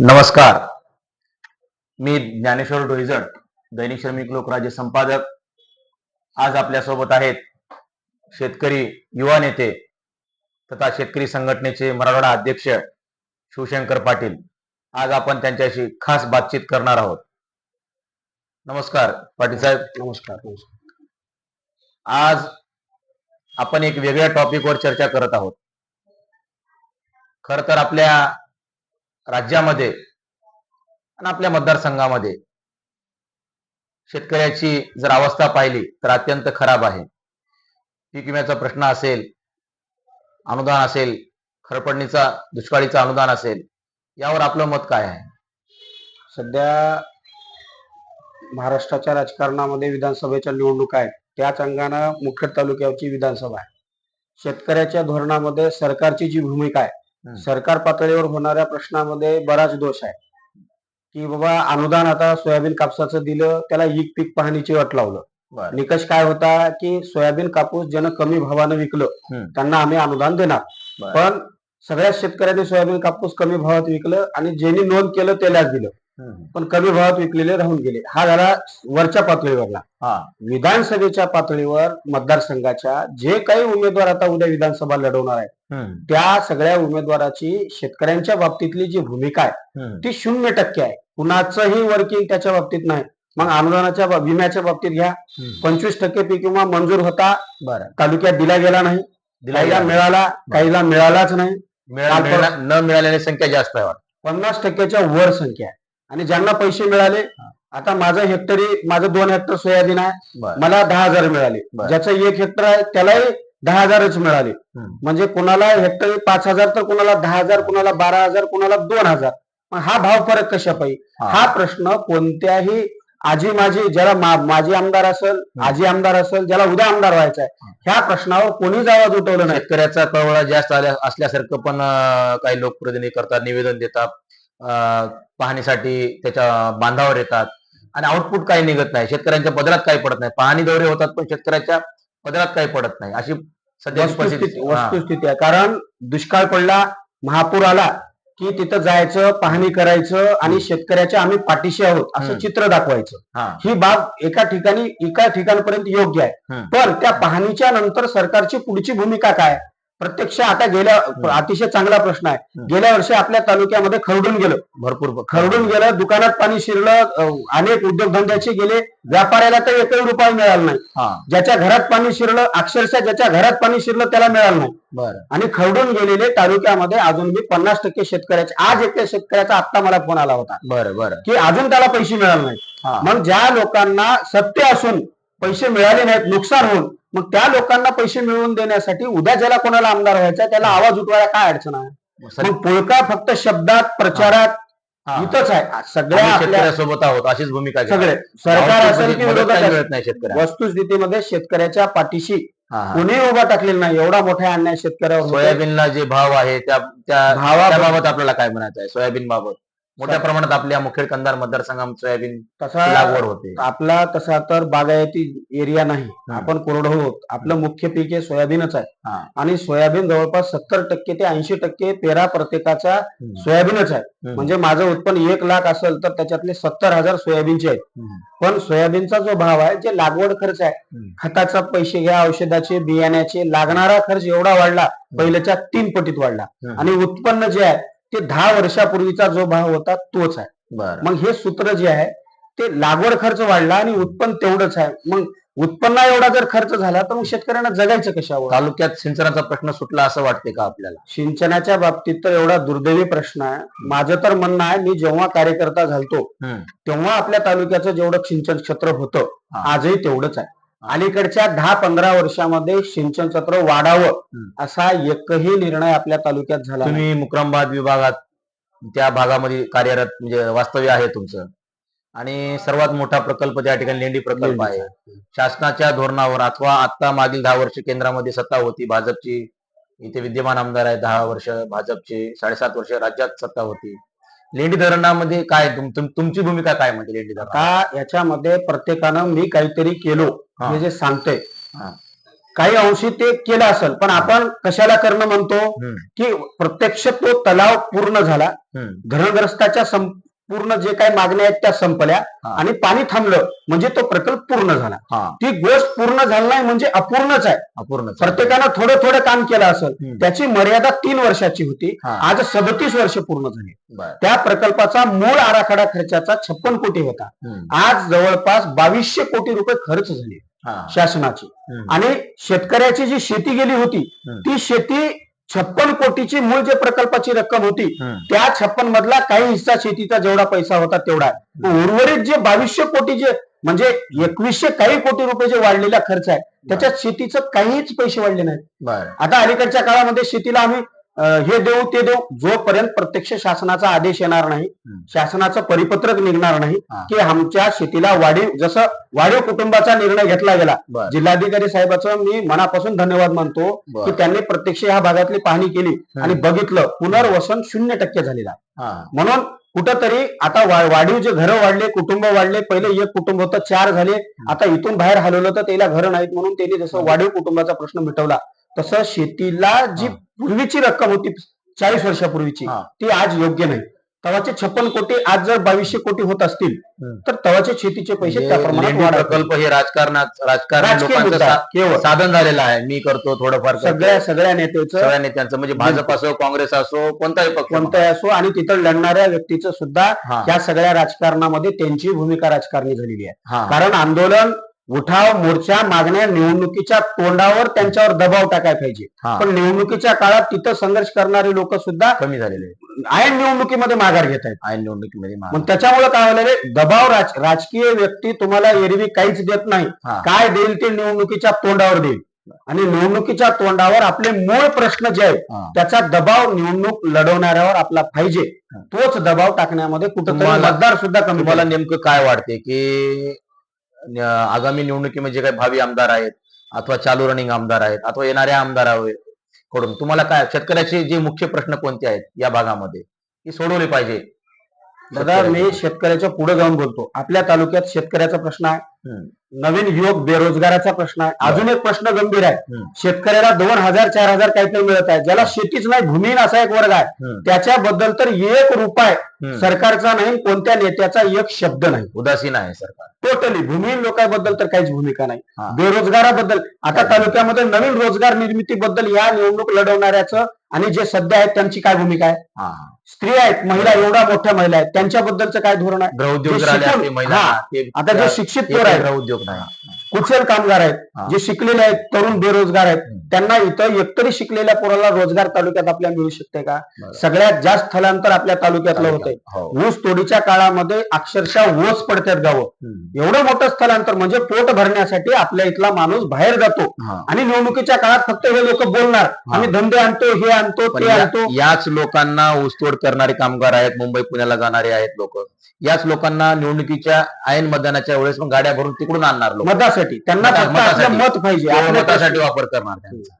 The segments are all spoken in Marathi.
नमस्कार. मी ज्ञानेश्वर डोईजड दैनिक श्रमिक लोकराज्य संपादक. आज आपल्यासोबत आहेत शेतकरी युवा नेते तथा शेतकरी संघटनेचे मराठवाडा अध्यक्ष शिवशंकर पाटील. आज आपण त्यांच्याशी खास बातचीत करणार आहोत. नमस्कार पाटील साहेब. नमस्कार आज आपण एक वेगळ्या टॉपिकवर चर्चा करत आहोत. खर तर आपल्या राज्यामध्ये आणि आपल्या मतदारसंघामध्ये शेतकऱ्याची जर अवस्था पाहिली तर अत्यंत खराब आहे. पीक विम्याचा प्रश्न असेल अनुदान असेल खरपडणीचा दुष्काळीचा अनुदान असेल यावर आपलं मत काय आहे? सध्या महाराष्ट्राच्या राजकारणामध्ये विधानसभेच्या निवडणूक आहेत. त्याच अंगानं मुखेड तालुक्याची विधानसभा आहे. शेतकऱ्याच्या धोरणामध्ये सरकारची जी भूमिका आहे सरकार पातळीवर होणाऱ्या प्रश्नामध्ये बराच दोष आहे की बाबा अनुदान आता सोयाबीन कापसाचं दिलं त्याला ईक पीक पाहणीची अट लावलं. निकष काय होता की सोयाबीन कापूस ज्यानं कमी भावानं विकलं. त्यांना आम्ही अनुदान देणार. पण सगळ्याच शेतकऱ्यांनी सोयाबीन कापूस कमी भावात विकलं आणि ज्यांनी नोंद केलं त्यालाच दिलं. पण कमी भावात विकलेले राहून गेले. हा झाला वरच्या पातळीवरला. हा. विधानसभेच्या पातळीवर मतदारसंघाच्या जे काही उमेदवार आता उद्या विधानसभा लढवणार आहेत हम्म. त्या सगळ्या उमेदवाराची शेतकऱ्यांच्या बाबतीतली जी भूमिका आहे. ती शून्य टक्के आहे. कुणाचंही वर्किंग त्याच्या बाबतीत नाही. मग अनुदानाच्या विम्याच्या बाबतीत घ्या. पंचवीस टक्के पीक विमा मंजूर होता बरं. तालुक्यात दिला गेला नाही. दिला. मिळाला काहीला मिळालाच नाही. न मिळालेली संख्या जास्त आहे. पन्नास टक्क्याच्या वर संख्या आहे. आणि ज्यांना पैसे मिळाले आता माझं हेक्टरी माझं दोन हेक्टर सोयाबीन आहे. मला दहा हजार मिळाले. ज्याचं एक हेक्टर आहे त्यालाही दहा हजारच मिळाले. म्हणजे कोणाला हेक्टरी पाच हजार तर कोणाला दहा हजार कोणाला बारा हजार कोणाला दोन हजार. मग हा भाव फरक कशा पाहिजे हा. प्रश्न कोणत्याही आजी माझी ज्याला मा- माजी आमदार असेल आजी आमदार असेल ज्याला उद्या आमदार व्हायचा आहे ह्या प्रश्नावर कोणीच आवाज उठवला नाही. शेतकऱ्याचा कळवळा जास्त आल्या असल्यासारखं पण काही लोकप्रतिनिधी करतात निवेदन देतात. पाहणीसाठी त्याच्या बांधावर येतात. आणि आउटपुट काही निघत नाही. शेतकऱ्यांच्या पदरात काही पडत नाही. पाहणी दौरे होतात पण शेतकऱ्याच्या पदरात काही पडत नाही. अशी सध्याची वस्तुस्थिती आहे. कारण दुष्काळ पडला महापूर आला की तिथं जायचं पाहणी करायचं आणि शेतकऱ्याच्या आम्ही पाठीशी आहोत असं. चित्र दाखवायचं. हा. बाब एका ठिकाणी एका ठिकाणपर्यंत योग्य आहे. पण त्या पाहणीच्या नंतर सरकारची पुढची भूमिका काय? प्रत्यक्ष आता गेल्या अतिशय चांगला प्रश्न आहे. गेल्या वर्षी आपल्या तालुक्यामध्ये खरडून गेलं. भरपूर खरडून गेलं दुकानात पाणी शिरलं अनेक उद्योगधंद्याचे गेले. व्यापाऱ्याला तर एकही रुपया मिळाला नाही. ज्याच्या घरात पाणी शिरलं अक्षरशः ज्याच्या घरात पाणी शिरलं त्याला मिळालं नाही. बरं. आणि खरडून गेलेले तालुक्यामध्ये अजून मी पन्नास टक्के शेतकऱ्याचे आज एका शेतकऱ्याचा आत्ता मला फोन आला होता. बरं बरं. की अजून त्याला पैसे मिळाले नाही मग ज्या लोकांना सत्य असून पैसे मिळाले नाहीत नुकसान होऊन. मग त्या लोकांना पैसे मिळवून देण्यासाठी उद्या ज्याला कोणाला आमदार व्हायचा त्याला आवाज उठवायला काय अडचण आहे? मग पुळका फक्त शब्दात प्रचारात. इथंच आहे. सगळ्या शेतकऱ्यासोबत आहोत अशीच भूमिका. सगळे. सरकार असेल की मिळत नाही वस्तुस्थितीमध्ये शेतकऱ्याच्या पाठीशी. कोणीही उभा टाकलेला नाही. एवढा मोठा अन्याय शेतकऱ्यावर. सोयाबीनला जे भाव आहे त्या त्या भावा- त्याबाबत आपल्याला काय म्हणायचं आहे? सोयाबीन बाबत मोठ्या प्रमाणात आपल्या मुखेड कंदार मतदारसंघात सोयाबीन तसा लागवड होते आपला तसा तर बागायती एरिया नाही आपण कोरडो आहोत आपलं मुख्य पीक हे सोयाबीनच आहे. आणि सोयाबीन जवळपास सत्तर टक्के ते ऐंशी टक्के पेरा प्रत्येकाचा. सोयाबीनच आहे. म्हणजे माझं उत्पन्न एक लाख असेल तर त्याच्यातले सत्तर हजार सोयाबीनचे आहेत. पण सोयाबीनचा जो भाव आहे जे लागवड खर्च आहे. खताचा पैसे घ्या औषधाचे बियाण्याचे लागणारा खर्च एवढा वाढला पहिल्याच्या तीन पटीत वाढला. आणि उत्पन्न जे आहे ते दहा वर्षापूर्वीचा जो भाव होता तोच आहे. बरं. मग हे सूत्र जे आहे ते लागवड खर्च वाढला आणि उत्पन्न तेवढंच आहे. मग उत्पन्न एवढा जर खर्च झाला तर मग शेतकऱ्यांना जगायचं कशावर? तालुक्यात सिंचनाचा प्रश्न सुटला असं वाटते का आपल्याला? सिंचनाच्या बाबतीत तर एवढा दुर्दैवी प्रश्न आहे. माझं तर म्हणणं आहे मी जेव्हा कार्यकर्ता झालतो. तेव्हा आपल्या तालुक्याचं जेवढं सिंचन क्षेत्र होतं. आजही तेवढंच आहे. अलीकडच्या दहा पंधरा वर्षामध्ये सिंचन क्षेत्र वाढावं. असा एकही निर्णय आपल्या तालुक्यात झाला. तुम्ही मुक्रामबाद विभागात त्या भागामध्ये कार्यरत म्हणजे वास्तव्य आहे तुमचं. आणि सर्वात मोठा प्रकल्प त्या ठिकाणी लेंडी प्रकल्प आहे. शासनाच्या धोरणावर अथवा आता मागील दहा वर्ष केंद्रामध्ये सत्ता होती भाजपची. इथे विद्यमान आमदार आहे दहा वर्ष भाजपचे साडेसात वर्ष राज्यात सत्ता होती. लेंडी धरणामध्ये काय तुम- तुम- तुमची भूमिका काय म्हणजे लेंडी धरण का याच्यामध्ये प्रत्येकानं मी काहीतरी केलो हा. हे जे सांगतोय हा. काही अंशी ते केलं असेल पण आपण कशाला करणं म्हणतो हम्म, की प्रत्यक्ष तो तलाव पूर्ण झाला हम्म. धरणग्रस्ताच्या संपूर्ण जे काही मागण्या आहेत त्या संपल्या. आणि पाणी थांबलं. म्हणजे तो प्रकल्प पूर्ण झाला. ती गोष्ट पूर्ण झाली नाही म्हणजे अपूर्णच आहे. अपूर्ण प्रत्येकानं थोडं थोडं काम केलं असेल. त्याची मर्यादा तीन वर्षाची होती. आज सदतीस वर्ष पूर्ण झाली. त्या प्रकल्पाचा मूळ आराखडा खर्चाचा छप्पन कोटी होता. आज जवळपास बावीसशे कोटी रुपये खर्च झाले. शासनाची. आणि शेतकऱ्याची जी शेती गेली होती. ती शेती छप्पन कोटीची मूळ जे प्रकल्पाची रक्कम होती. त्या छप्पन मधला काही हिस्सा शेतीचा जेवढा पैसा होता तेवढा. उर्वरित जे बावीसशे कोटी जे म्हणजे एकवीसशे काही कोटी रुपये जे वाढलेला खर्च आहे त्याच्यात शेतीचं काहीच पैसे वाढले नाहीत. आता अलीकडच्या काळामध्ये शेतीला आम्ही हे देऊ ते देऊ जोपर्यंत प्रत्यक्ष शासनाचा आदेश येणार नाही. शासनाचं परिपत्रक निघणार नाही. की आमच्या शेतीला वाढीव जसं वाढीव कुटुंबाचा निर्णय घेतला गेला. जिल्हाधिकारी साहेबाचं मी मनापासून धन्यवाद मानतो. की त्यांनी प्रत्यक्ष ह्या भागातली पाहणी केली आणि बघितलं पुनर्वसन शून्य टक्के झालेला म्हणून कुठंतरी आता वाढीव जे घरं वाढले कुटुंब वाढले पहिले एक कुटुंब होतं चार झाले. आता इथून बाहेर हलवलं तर त्याला घरं नाहीत म्हणून त्यांनी जसं वाढीव कुटुंबाचा प्रश्न मिटवला तसं शेतीला जी. पूर्वीची रक्कम होती चाळीस वर्षापूर्वीची हा. ती आज योग्य नाही तवाचे छप्पन कोटी आज जर बावीसशे कोटी होत असतील हम्म. तर तवाचे शेतीचे पैसे त्या म्हणजे प्रमाणात लेंडी वाढावे. प्रकल्प हे राजकारणात राजकारणी राजकीय लोकांचं मुद्दा सा- केवळ साधन झालेलं आहे मी करतो थोडंफार करतो. सगळ्या सगळ्या नेत्याचं सगळ्या नेत्यांचं म्हणजे भाजप असो काँग्रेस असो कोणताही पक्ष कोणताही असो आणि तिथं लढणाऱ्या व्यक्तीचं सुद्धा हा. या सगळ्या राजकारणामध्ये त्यांची भूमिका राजकारणी झालेली आहे हा कारण आंदोलन उठाव मोर्चा मागण्या निवडणुकीच्या तोंडावर त्यांच्यावर दबाव टाकाय पाहिजे हा पण निवडणुकीच्या काळात तिथं संघर्ष करणारे लोक सुद्धा कमी झालेले. आयन निवडणुकीमध्ये माघार घेत आहेत ऐन निवडणुकीमध्ये मा- मग त्याच्यामुळे काय झालेलं आहे? दबाव राज- राजकीय व्यक्ती तुम्हाला एरवी काहीच देत नाही हा. काय देईल ते निवडणुकीच्या तोंडावर देईल आणि निवडणुकीच्या तोंडावर आपले मूळ प्रश्न जे आहेत हा. त्याचा दबाव निवडणूक लढवणाऱ्यावर आपला पाहिजे. तोच दबाव टाकण्यामध्ये कुठंतरी तुम्हाला- मतदार सुद्धा कमी तुम्हाला पडले. नेमकं काय वाटते की आगामी निवडणुकीमध्ये जे काही भावी आमदार आहेत अथवा चालू रनिंग आमदार आहेत अथवा येणाऱ्या आमदार तुम्हाला काय शेतकऱ्याचे जे मुख्य प्रश्न कोणते आहेत या भागामध्ये? ती सोडवले पाहिजे. दादा मी शेतकऱ्याच्या पुढे जाऊन बोलतो. आपल्या तालुक्यात शेतकऱ्याचा प्रश्न आहे. नवीन युवक बेरोजगाराचा प्रश्न आहे. अजून एक प्रश्न गंभीर आहे. शेतकऱ्याला दोन हजार चार हजार काहीतरी मिळत आहे. ज्याला शेतीच नाही भूमिहीन असा एक वर्ग आहे. त्याच्याबद्दल तर एक रुपये. सरकारचा नाही कोणत्या नेत्याचा एक शब्द नाही. उदासीन आहे सरकार. टोटली भूमिहीन लोकांबद्दल तर काहीच भूमिका नाही. बेरोजगाराबद्दल. आता तालुक्यामध्ये नवीन रोजगार निर्मितीबद्दल या निवडणूक लढवणाऱ्याचं आणि जे सध्या आहेत त्यांची काय भूमिका आहे? हा स्त्री आहेत महिला एवढ्या मोठ्या महिला आहेत त्यांच्याबद्दलचं काय धोरण आहे गृहउद्योग. आता जे शिक्षित पोर आहेत गृहउद्योग कुशल कामगार आहेत. जे शिकलेले आहेत तरुण बेरोजगार आहेत. त्यांना इथं एकतरी शिकलेल्या पोराला रोजगार तालुक्यात आपल्या मिळू शकते का. सगळ्यात जास्त स्थलांतर आपल्या तालुक्यातलं होतंय हो. ऊस तोडीच्या काळामध्ये अक्षरशः ओस पडतात गावं. एवढं मोठं स्थलांतर म्हणजे पोट भरण्यासाठी आपल्या इथला माणूस बाहेर जातो. आणि निवडणुकीच्या काळात फक्त हे लोक बोलणार. आम्ही धंदे आणतो हे आणतो ते आणतो याच लोकांना ऊसतोड करणारे कामगार आहेत मुंबई पुण्याला जाणारे आहेत लोक याच लोकांना निवडणुकीच्या ऐन मतदानाच्या वेळेस मग गाड्या भरून तिकडून आणणार लोक मतासाठी त्यांना मता- फक्त मतासाठी. आपलं मत पाहिजे मतासाठी वापर करणार त्यांचा.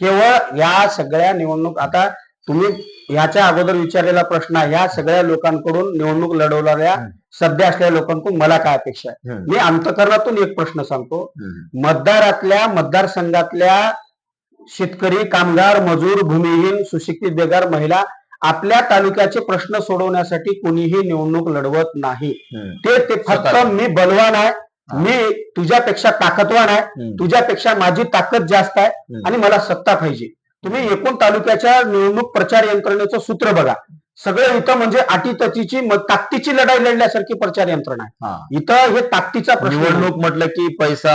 केवळ या सगळ्या निवडणूक आता तुम्ही ह्याच्या अगोदर विचारलेला प्रश्न आहे ह्या सगळ्या लोकांकडून निवडणूक लढवणाऱ्या. सध्या असलेल्या लोकांकडून मला काय अपेक्षा आहे. मी अंतकरणातून एक प्रश्न सांगतो. मतदारातल्या मतदारसंघातल्या शेतकरी कामगार मजूर भूमिहीन सुशिक्षित बेगार महिला आपल्या तालुक्याचे प्रश्न सोडवण्यासाठी कोणीही निवडणूक लढवत नाही. ते ते फक्त. मी बलवान आहे. मी तुझ्यापेक्षा ताकदवान आहे. तुझ्यापेक्षा माझी ताकद जास्त आहे. आणि मला सत्ता पाहिजे तुम्ही एकूण तालुक्याच्या निवडणूक प्रचार यंत्रणेचं सूत्र बघा सगळं इथं म्हणजे अटीतटीची ताकदीची लढाई लढल्यासारखी प्रचार यंत्रणा आहे. इथं हे ताकदीचा. निवडणूक म्हटलं की पैसा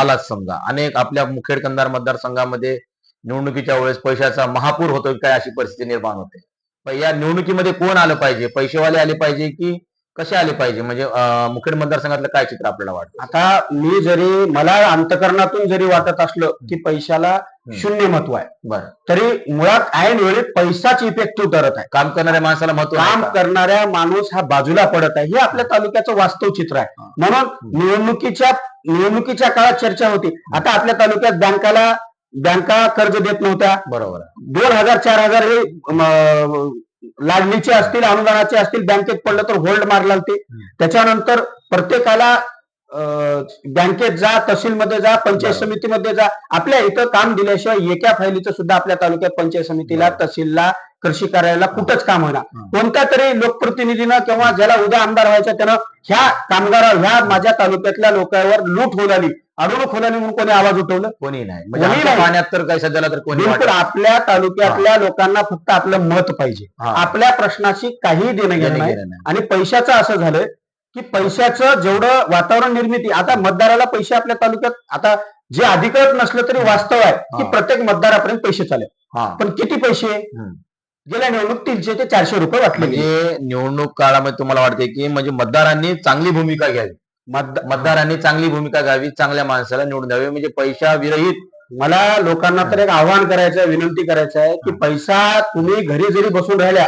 आलाच समजा अनेक आपल्या मुखेड कंधार मतदारसंघामध्ये निवडणुकीच्या वेळेस पैशाचा महापूर होतो काय अशी परिस्थिती निर्माण होते. पण या निवडणुकीमध्ये कोण आलं पाहिजे? पैसेवाले आले पाहिजे की कसे आले पाहिजे? म्हणजे मुखेड मतदारसंघातलं काय चित्र आपल्याला वाटतं? आता मी जरी मला अंतकरणातून जरी वाटत असलं की पैशाला शून्य महत्त्व आहे. बरं. तरी मुळात ऐन वेळी पैसाच इफेक्टिव्ह ठरत आहे. काम करणाऱ्या माणसाला महत्त्व काम? करणाऱ्या माणूस हा बाजूला पडत आहे. हे आपल्या तालुक्याचं वास्तव चित्र आहे. म्हणून निवडणुकीच्या निवडणुकीच्या काळात चर्चा होती. आता आपल्या तालुक्यात बँकाला बँका कर्ज देत नव्हत्या बरोबर. दोन हजार चार हजार हे लाडणीचे असतील अनुदानाचे असतील बँकेत पडलं तर होल्ड मारला ते त्याच्यानंतर प्रत्येकाला बँकेत जा तहसीलमध्ये जा पंचायत. समितीमध्ये जा आपल्या इथं काम दिल्याशिवाय एका फायलीचं सुद्धा आपल्या तालुक्यात पंचायत समितीला. तहसीलला कृषी कार्यालयाला कुठंच काम होणार. कोणत्या तरी लोकप्रतिनिधीनं किंवा ज्याला उद्या आमदार व्हायचं त्यानं ह्या कामगारा ह्या माझ्या तालुक्यातल्या लोकांवर लूट होऊ लागली अडवणूक लागली म्हणून कोणी आवाज उठवलं कोणी नाही म्हणजे कोणी आमच्या नाही. पाण्यात तर काही सध्याला तर कोणी बिलकुल वाटत आपल्या तालुक्यातल्या लोकांना फक्त आपलं मत पाहिजे हा. आपल्या प्रश्नाशी काही देणं घेणं नाही. आणि पैशाचं असं झालंय की पैशाचं जेवढं वातावरण निर्मिती आता मतदाराला पैसे आपल्या तालुक्यात आता जे अधिकृत नसलं तरी वास्तव आहे की हा. प्रत्येक मतदारापर्यंत पैसे चालेल हा पण किती पैसे हम्म. गेल्या निवडणूक तीनशे ते चारशे रुपये वाटले गेले. म्हणजे निवडणूक काळामध्ये तुम्हाला वाटते की म्हणजे मतदारांनी चांगली भूमिका घ्यावी मतदारांनी चांगली भूमिका घ्यावी चांगल्या माणसाला निवडून द्यावे. म्हणजे पैशा विरहित मला लोकांना तर एक आव्हान करायचं आहे विनंती करायचं आहे की पैसा तुम्ही घरी जरी बसून राहिल्या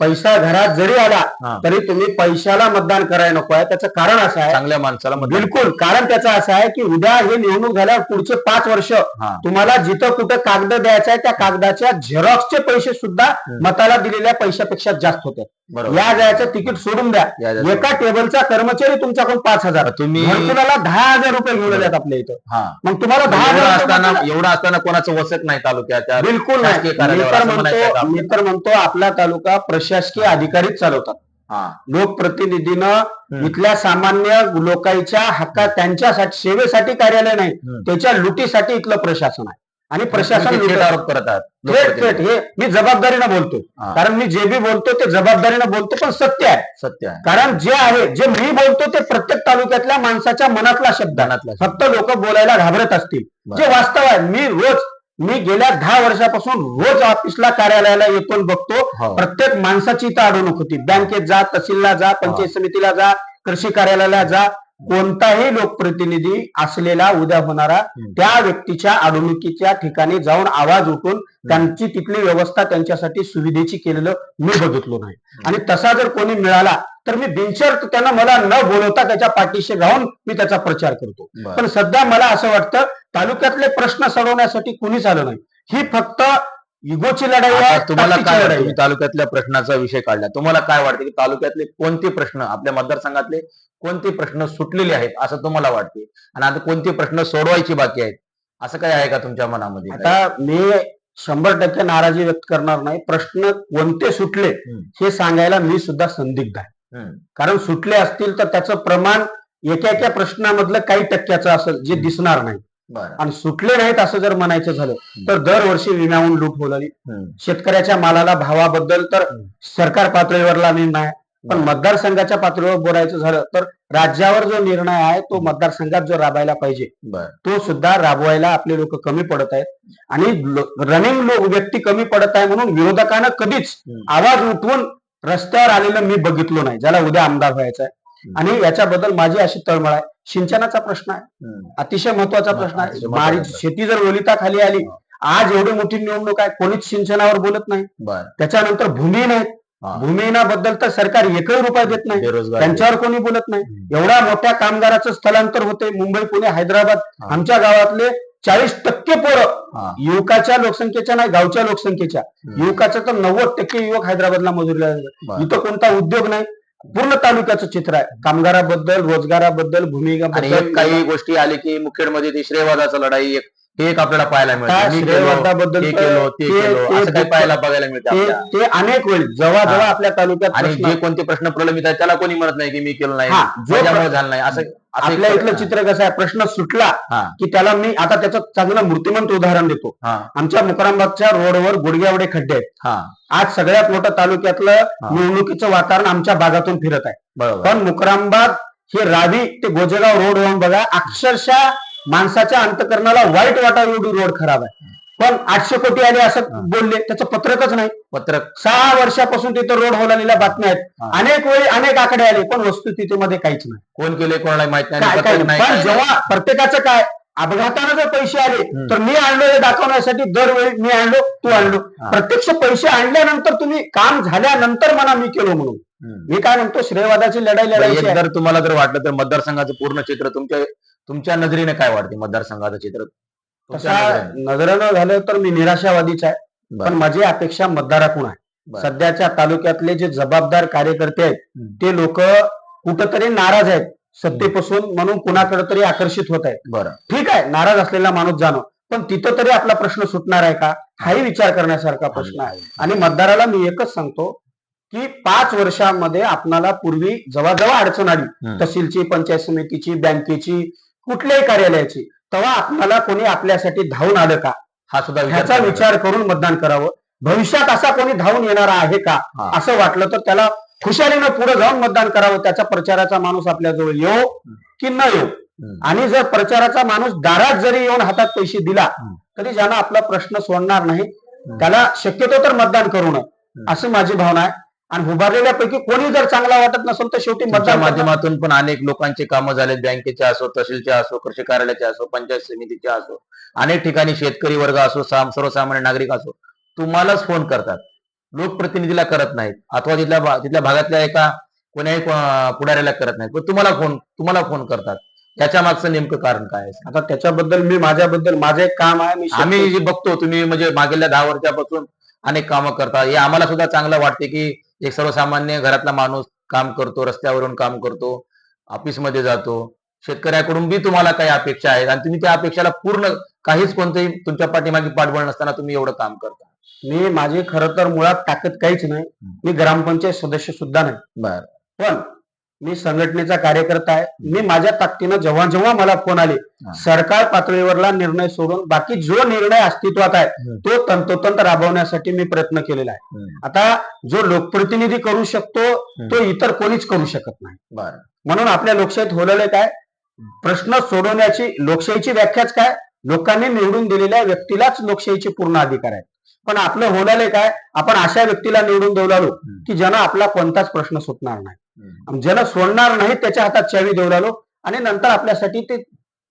पैसा घरात जरी आला. तरी तुम्ही पैशाला मतदान करायला नको आहे. त्याचं कारण असं आहे चांगल्या माणसाला बिलकुल. कारण त्याचं असं आहे की उद्या हे निवडणूक झाल्यावर पुढचे पाच वर्ष तुम्हाला जिथं कुठं कागद द्यायचा आहे त्या कागदाच्या झेरॉक्सचे पैसे सुद्धा. मताला दिलेल्या पैशापेक्षा जास्त होते. या जायचं तिकीट सोडून द्या. या. एका टेबलचा कर्मचारी तुमच्याकडून पाच हजार. तुम्ही घरकुलाला दहा हजार रुपये घेऊन येतात आपल्या इथं. हा. मग तुम्हाला दहा एवढं हजार असताना रुपये एवढं असताना कोणाचं वसत नाही तालुक्याच्या बिलकुल शासकीय नाही मी कार्यालयावर तर असं म्हणायचं म्हणतो मी तर म्हणतो आपला तालुका प्रशासकीय अधिकारीच चालवतात. हा. लोकप्रतिनिधीनं इथल्या सामान्य लोकांच्या हक्का त्यांच्यासाठी सेवेसाठी कार्यालय नाही. हम्म. त्याच्या लुटीसाठी इथलं प्रशासन आहे. आणि प्रशासन थेट आरोप करत आहात. थेट थेट. हे मी जबाबदारीनं बोलतो हा. कारण मी जे बी बोलतो ते जबाबदारीनं बोलतो पण सत्य आहे. सत्य आहे. कारण जे आहे जे मी बोलतो ते प्रत्येक तालुक्यातल्या माणसाच्या मनातला शब्द फक्त लोक बोलायला घाबरत असतील. जे वास्तव आहे मी रोज मी गेल्या दहा वर्षापासून रोज ऑफिसला कार्यालयाला येतो बघतो. हो. प्रत्येक माणसाची इथं अडवणूक होती. बँकेत जा तहसीलला जा पंचायत समितीला जा कृषी कार्यालयाला जा. कोणताही लोकप्रतिनिधी असलेला उद्या होणारा त्या व्यक्तीच्या अडवणुकीच्या ठिकाणी जाऊन आवाज उठून त्यांची तिथली व्यवस्था त्यांच्यासाठी सुविधेची केलेलं मी बघितलो नाही. आणि तसा जर कोणी मिळाला तर मी बिनशर्त त्यांना मला न बोलवता त्याच्या पाठीशी राहून मी त्याचा प्रचार करतो. पण सध्या मला असं वाटतं तालुक्यातले प्रश्न सोडवण्यासाठी कुणीच आलं नाही. ही फक्त इगोची लढाई आता आहे तुम्हाला ताकदीची काय लढाई वाटतं आहे. तुम्ही तालुक्यातल्या प्रश्नाचा विषय काढला तुम्हाला काय वाटतं की तालुक्यातले कोणते प्रश्न आपल्या मतदारसंघातले कोणते प्रश्न सुटलेले आहेत असं तुम्हाला वाटते आणि आता कोणते प्रश्न सोडवायचे बाकी आहेत असं काय आहे का तुमच्या मनामध्ये? आता मी शंभर टक्के नाराजी व्यक्त करणार नाही प्रश्न कोणते सुटले हम्म. हे सांगायला मी सुद्धा संदिग्ध आहे हम्म. कारण सुटले असतील तर त्याचं प्रमाण एका एका प्रश्नामधलं काही टक्क्याचं असेल जे दिसणार नाही आणि सुटले नाहीत असं जर म्हणायचं झालं तर दरवर्षी विम्याहून लूट हम्म. शेतकऱ्याच्या मालाला भावाबद्दल तर सरकार पातळीवरला निर्णय आहे पण. मतदारसंघाच्या पातळीवर बोलायचं झालं तर राज्यावर जो निर्णय आहे तो मतदारसंघात जो राबायला पाहिजे बरं. तो सुद्धा राबवायला आपले लोक कमी पडत आहेत. आणि रनिंग लोक व्यक्ती कमी पडत आहे म्हणून विरोधकानं कधीच. आवाज उठवून रस्त्यावर आलेलं मी बघितलो नाही ज्याला उद्या आमदार व्हायचा आहे. आणि याच्याबद्दल माझी अशी तळमळ आहे. सिंचनाचा प्रश्न आहे. अतिशय महत्त्वाचा प्रश्न आहे. शेती जर ओलिताखाली आली आज एवढी मोठी निवडणूक आहे कोणीच सिंचनावर बोलत नाही. त्याच्यानंतर भूमिहीन आहेत. भूमिहीनाबद्दल तर सरकार एकही रुपया देत नाही. त्यांच्यावर कोणी बोलत नाही. एवढ्या मोठ्या कामगाराचं स्थलांतर होते मुंबई पुणे हैदराबाद. आमच्या गावातले चाळीस टक्के पोरं. युवकाच्या लोकसंख्येच्या नाही गावच्या लोकसंख्येच्या. हम्म. युवकाचं तर नव्वद टक्के युवक हैदराबादला मजुरीला. इथं कोणता उद्योग नाही. पूर्ण तालुक्याचं चित्र आहे. कामगाराबद्दल रोजगाराबद्दल आणि एक काही गोष्टी आली की मुखेडमध्ये ती श्रेयवादाचा लढाई एक हे एक आपल्याला पाहायला मिळतं. मी केलो, केलो ते ते- केलो ते असं काही दुःख- पाहायला बघायला मिळतं ते आपल्या ते अनेक वेळी जेव्हा हा. जेव्हा आपल्या तालुक्यात आणि प्रश्न- जे कोणते प्रश्न प्रलंबित आहेत त्याला कोणी म्हणत नाही की मी केलं नाही. हा, जो माझ्यामुळे झालं नाही. असं आपल्या इथलं. चित्र कसं आहे? प्रश्न सुटला हा. की त्याला मी आता त्याचं चांगलं मूर्तिमंत उदाहरण देतो. हा. आमच्या मुकरामबागच्या रोडवर गुडघ्यावडे खड्डे आहेत. हा. आज सगळ्यात मोठं तालुक्यातलं हा. निवडणुकीचं वातावरण आमच्या भागातून फिरत आहे. बरोबर. पण मुकरामबाग हे रावी ते गोजेगाव रोड होऊन बघा अक्षरशः माणसाच्या अंतकरणाला वाईट वाटा एवढी रोड खराब आहे पण आठशे कोटी आले. असं बोलले त्याचं पत्रकच नाही पत्रक सहा वर्षापासून तिथं रोड होलालेल्या बातम्या आहेत. अनेक वेळी अनेक आकडे आले पण वस्तुस्थितीमध्ये काहीच नाही कोण केले कोणाला माहीत नाही पण. जेव्हा प्रत्येकाचं काय अपघातानं जर पैसे आले. तर मी आणलो हे दाखवण्यासाठी दरवेळी मी आणलो तू आणलो. प्रत्यक्ष पैसे आणल्यानंतर तुम्ही काम झाल्यानंतर म्हणा मी केलो म्हणून. मी काय म्हणतो श्रेयवादाची लढाई लढायची एक आहे. जर तुम्हाला जर वाटलं तर मतदारसंघाचं पूर्ण चित्र तुमच्या तुमच्या नजरेने काय वाटते मतदारसंघाचं चित्र? तुमच्या नजरेने. झालं तर मी निराशावादीच आहे. पण माझी अपेक्षा मतदाराकडून आहे. सध्याच्या तालुक्यातले जे जबाबदार कार्यकर्ते आहेत. ते लोक कुठंतरी नाराज आहेत. सत्तेपासून म्हणून कुणाकडे तरी आकर्षित होत आहे बरं. ठीक आहे नाराज असलेला माणूस जाणं. पण तिथं तरी आपला प्रश्न सुटणार आहे का? हाही विचार करण्यासारखा प्रश्न आहे. आणि मतदाराला मी एकच सांगतो की पाच वर्षामध्ये आपणाला पूर्वी जेव्हा अडचण आली. तहसीलची पंचायत समितीची बँकेची कुठल्याही कार्यालयाची तेव्हा आपल्याला कोणी आपल्यासाठी धावून आलं का हा सुद्धा ह्याचा. विचार करून मतदान करावं भविष्यात असा कोणी धावून येणारा आहे का. असं वाटलं तर त्याला खुशालीनं पुढे जाऊन मतदान करावं त्याचा प्रचाराचा माणूस आपल्याजवळ येऊ की न येऊ. आणि जर प्रचाराचा माणूस दारात जरी येऊन हातात पैसे दिला. तरी ज्यानं आपला प्रश्न सोडणार नाही त्याला शक्यतो तर मतदान करू नये अशी माझी भावना आहे आणि उभारलेल्यापैकी कोणी जर चांगला वाटत नसेल तर शेवटी करणार. माध्यमातून पण अनेक लोकांचे कामं झाले बँकेचे असो तहसीलचे असो कृषी कार्यालयाचे असो पंचायत समितीचे असो अनेक ठिकाणी शेतकरी वर्ग असो साम- सर्वसामान्य नागरिक असो तुम्हालाच फोन करतात. लोकप्रतिनिधीला करत नाहीत. अथवा तिथल्या तिथल्या भागातल्या एका कोण्याही को- पुढाऱ्याला करत नाहीत. पण तुम्हाला फोन तुम्हाला फोन करतात. त्याच्या मागचं नेमकं कारण काय आहे? आता त्याच्याबद्दल मी माझ्याबद्दल माझं एक काम आहे. मी आम्ही जे बघतो. तुम्ही म्हणजे मागील दहा वर्षापासून अनेक कामं करता. हे आम्हाला सुद्धा चांगलं वाटते की एक सर्वसामान्य घरातला माणूस काम करतो रस्त्यावरून काम करतो ऑफिसमध्ये जातो. शेतकऱ्याकडून बी तुम्हाला काही अपेक्षा आहेत आणि तुम्ही त्या अपेक्षाला पूर्ण काहीच कोणतेही तुमच्या पाठीमागे पाठबळ नसताना तुम्ही एवढं काम करता. मी माझी खरं तर मुळात ताकद काहीच नाही. मी ग्रामपंचायत सदस्य सुद्धा नाही. बर. पण मी संघटनेचा कार्यकर्ता आहे. मी माझ्या ताकदीनं जेव्हा जेव्हा मला फोन आले. सरकार पातळीवरला निर्णय सोडून बाकी जो निर्णय अस्तित्वात आहे. तो तंतोतंत राबवण्यासाठी मी प्रयत्न केलेला आहे. आता जो लोकप्रतिनिधी करू शकतो तो इतर कोणीच करू शकत नाही. म्हणून आपल्या लोकशाहीत होलेले काय? प्रश्न सोडवण्याची लोकशाहीची व्याख्याच काय? लोकांनी निवडून दिलेल्या व्यक्तीलाच लोकशाहीचे पूर्ण अधिकार आहे पण आपलं होणारे काय? आपण अशा व्यक्तीला निवडून देऊ लागलो की ज्यानं आपला कोणताच प्रश्न सुटणार नाही. ज्यानं सोडणार नाही त्याच्या हातात चावी देऊ लागलो आणि नंतर आपल्यासाठी ते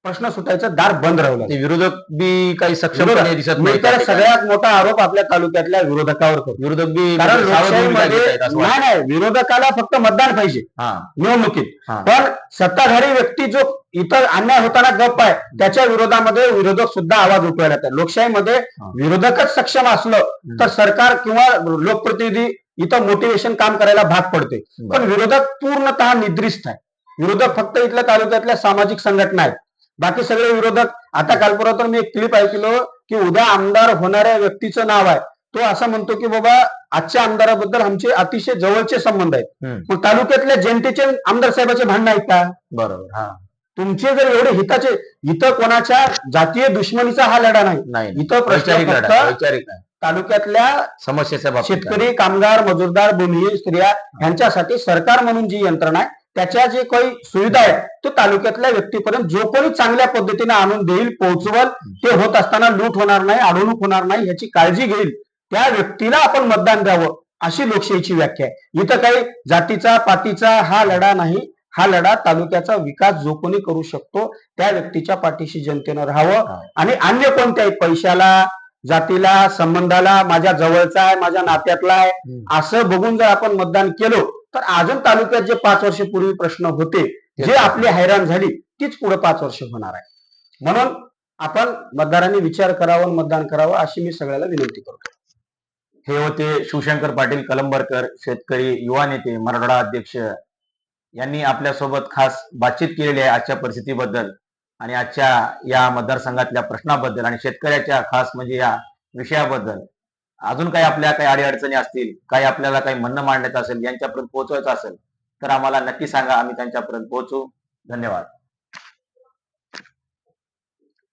प्रश्न सुटायचं दार बंद राहिलं ते विरोधक बी काही सक्षमपणे दिसत नाही तर सगळ्यात मोठा आरोप आपल्या तालुक्यातल्या विरोधकावर करतो विरोधक बी नाही नाही विरोधकाला फक्त मतदान पाहिजे. हा. निवडणुकीत. पण सत्ताधारी व्यक्ती जो इतर अन्याय होताना गप्प आहे त्याच्या विरोधामध्ये विरोधक सुद्धा आवाज उठवायला येतात. लोकशाहीमध्ये. विरोधकच सक्षम असलं तर सरकार किंवा लोकप्रतिनिधी इथं मोटिवेशन काम करायला भाग पडते पण विरोधक पूर्णतः निद्रिस्त आहे. विरोधक फक्त इथल्या तालुक्यातल्या सामाजिक संघटना आहेत. बाकी सगळे विरोधक आता कालपुरा तर मी एक क्लिप ऐकलो की उद्या आमदार होणाऱ्या व्यक्तीचं नाव आहे. तो असं म्हणतो की बाबा आजच्या आमदाराबद्दल आमचे अतिशय जवळचे संबंध आहेत. मग तालुक्यातल्या जनतेचे आमदार साहेबाचे भांडण आहेत का? बरोबर. हा. तुमचे जर एवढे हिताचे इथं कोणाच्या जातीय दुश्मनीचा हा लढा नाही. नाही इथं प्रश्न तालुक्यातल्या समस्येच्या बाबतीत आहे. शेतकरी कामगार मजूरदार भूमिहीन स्त्रिया यांच्यासाठी सरकार म्हणून जी यंत्रणा आहे त्याच्या जे काही सुविधा आहेत ते तालुक्यातल्या व्यक्तीपर्यंत जो कोणी चांगल्या पद्धतीने आणून देईल पोहोचवल ते होत असताना लूट होणार नाही अडवणूक होणार नाही याची काळजी घेईल त्या व्यक्तीला आपण मतदान द्यावं अशी लोकशाहीची व्याख्या आहे इथं काही जातीचा पातीचा हा लढा नाही हा लढा तालुक्याचा विकास जो कोणी करू शकतो त्या व्यक्तीच्या पाठीशी जनतेनं राहावं. आणि अन्य कोणत्याही पैशाला जातीला संबंधाला माझ्या जवळचा आहे माझ्या नात्यातला आहे. असं बघून जर आपण मतदान केलो तर अजून तालुक्यात जे पाच वर्षपूर्वी प्रश्न होते जे आपली हैराण झाली तीच पुढे पाच वर्ष होणार आहे. म्हणून आपण मतदारांनी विचार करावा मतदान करावं अशी मी सगळ्याला विनंती करतो. हे होते शिवशंकर पाटील कलंबरकर शेतकरी युवा नेते मराठवाडा अध्यक्ष. यांनी आपल्यासोबत खास बातचीत केलेली आहे आजच्या परिस्थितीबद्दल. आणि आजच्या या मतदारसंघातल्या प्रश्नाबद्दल आणि शेतकऱ्याच्या खास म्हणजे या विषयाबद्दल अजून काही आपल्या काही अडीअडचणी असतील काही आपल्याला काही म्हणणं मांडायचं असेल यांच्यापर्यंत पोहोचवायचं असेल तर आम्हाला नक्की सांगा आम्ही त्यांच्यापर्यंत पोहोचू. धन्यवाद.